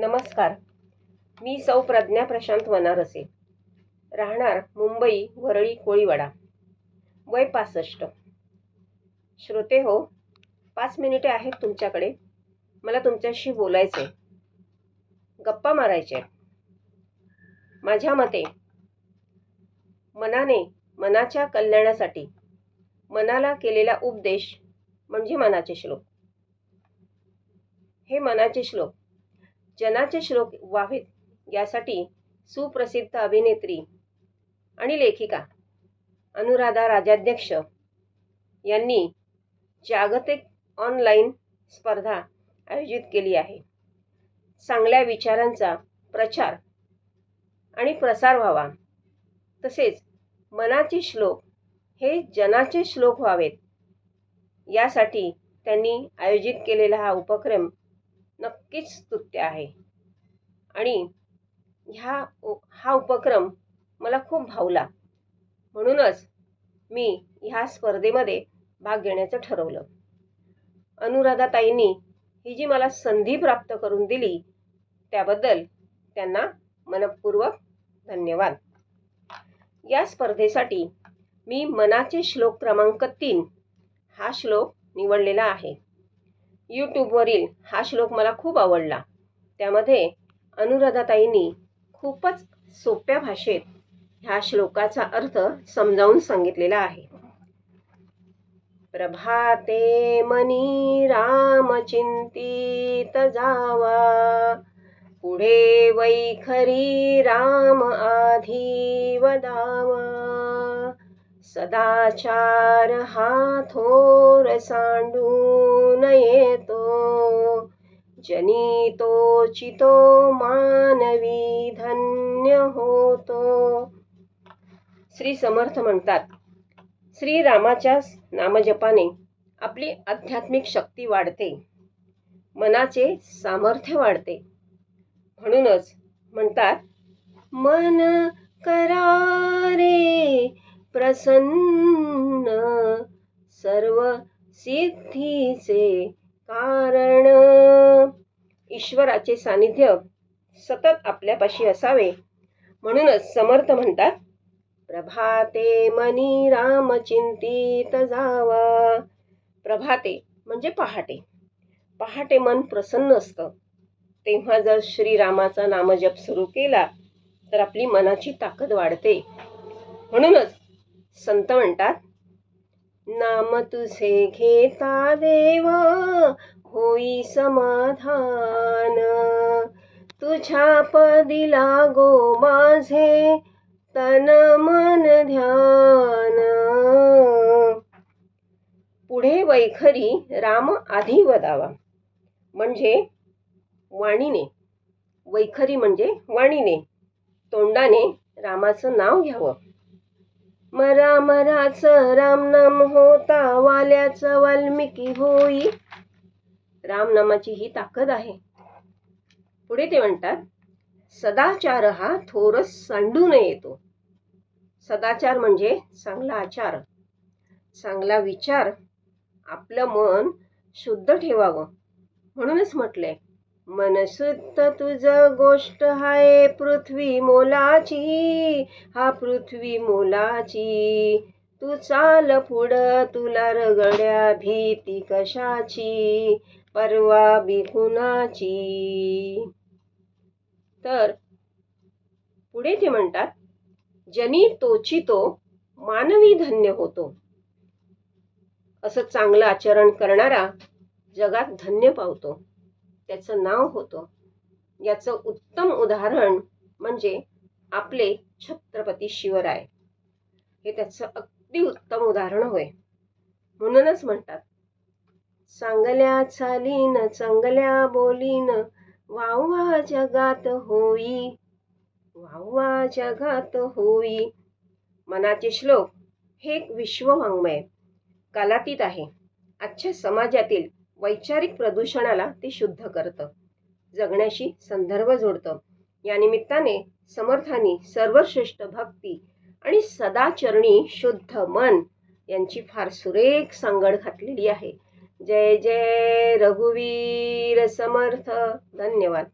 नमस्कार. मी सौ प्रज्ञा प्रशांत वनारसे. राहणार मुंबई वरळी कोळीवाडा. वय पासष्ट. श्रोते हो पाच मिनिटे आहेत तुमच्याकडे. मला तुमच्याशी बोलायचे गप्पा मारायचे माझ्या मते मनाने मनाच्या कल्याणासाठी मनाला केलेला उपदेश म्हणजे मनाचे श्लोक. हे मनाचे श्लोक जनाचे श्लोक व्हावेत यासाठी सुप्रसिद्ध अभिनेत्री आणि लेखिका अनुराधा राजाध्यक्ष यांनी जागतिक ऑनलाईन स्पर्धा आयोजित केली आहे. चांगल्या विचारांचा प्रचार आणि प्रसार व्हावा. तसेच मनाचे श्लोक हे जनाचे श्लोक व्हावेत यासाठी त्यांनी आयोजित केलेला हा उपक्रम नक्कीच स्तुत्य आहे. आणि ह्या उ- हा उपक्रम मला खूप भावला. म्हणूनच मी ह्या स्पर्धेमध्ये भाग घेण्याचं ठरवलं. अनुराधाताईंनी ही जी मला संधी प्राप्त करून दिली त्याबद्दल त्यांना मनपूर्वक धन्यवाद. या स्पर्धेसाठी मी मनाचे श्लोक क्रमांक तीन हा श्लोक निवडलेला आहे. यूट्यूबवरील हा श्लोक मला खूप आवडला. त्यामध्ये अनुराधाताईंनी खूपच सोप्या भाषेत ह्या श्लोकाचा अर्थ समजावून सांगितलेला आहे. प्रभाते मनी राम चिंतीत जावा. पुढे वैखरी राम आधी वदावा. सदाचार हा थोर सांडून येतो जनी तो चितो मानवी धन्य होतो श्री समर्थ म्हणतात श्री रामाच्या नामजपाने आपली आध्यात्मिक शक्ती वाढते मनाचे सामर्थ्य वाढते. म्हणूनच म्हणतात मन करा प्रसन्न सर्व सिद्धीचे कारण. ईश्वराचे सानिध्य सतत आपल्यापाशी असावे. म्हणूनच समर्थ म्हणतात प्रभाते मनी राम चिंतित जावा. प्रभाते म्हणजे पहाटे. पहाटे मन प्रसन्न असतं. तेव्हा जर श्रीरामाचा नामजप सुरू केला तर आपली मनाची ताकद वाढते. म्हणूनच संत म्हणतात नाम तुझे घेता देव होई समाधान. तुझ्या पदी लागो माझे तन मन ध्यान. पुढे वैखरी राम आधी वदावा. म्हणजे वाणीने. वैखरी म्हणजे वाणीने. तोंडाने रामाचं नाव घ्यावं. मरा मराचं होता वाल्याचं वाल्मिकी होई. रामनामाची ही ताकद आहे. पुढे ते म्हणतात सदाचार हा थोरस सांडून येतो. सदाचार म्हणजे चांगला आचार. चांगला विचार आपलं मन शुद्ध ठेवावं. म्हणूनच म्हटलंय मन तुझ गोष्ट हाय पृथ्वी मोलाची हा पृथ्वी मोलाची. तू चाल पुढं तुला रगड्या भीती कशाची? परवा बिकुणाची तर पुढे ते म्हणतात जनी तोची तो मानवी धन्य होतो. असं चांगलं आचरण करणारा जगात धन्य पावतो. त्याचं नाव होतं. याचं उत्तम उदाहरण म्हणजे आपले छत्रपती शिवराय. हे त्याचं अगदी उत्तम उदाहरण होय. म्हणूनच म्हणतात चांगल्या चालीन चांगल्या बोलीन वावा जगात होई वावा जगात होई. मनाचे श्लोक हे एक विश्ववाङ्मय कालातीत आहे. आजच्या समाजातील वैचारिक प्रदूषणाला ते शुद्ध करतं. जगण्याशी संदर्भ जोडतं. या निमित्ताने समर्थानी सर्वश्रेष्ठ भक्ती आणि सदाचरणी शुद्ध मन यांची फार सुरेख सांगड घातलेली आहे. जय जय रघुवीर समर्थ. धन्यवाद.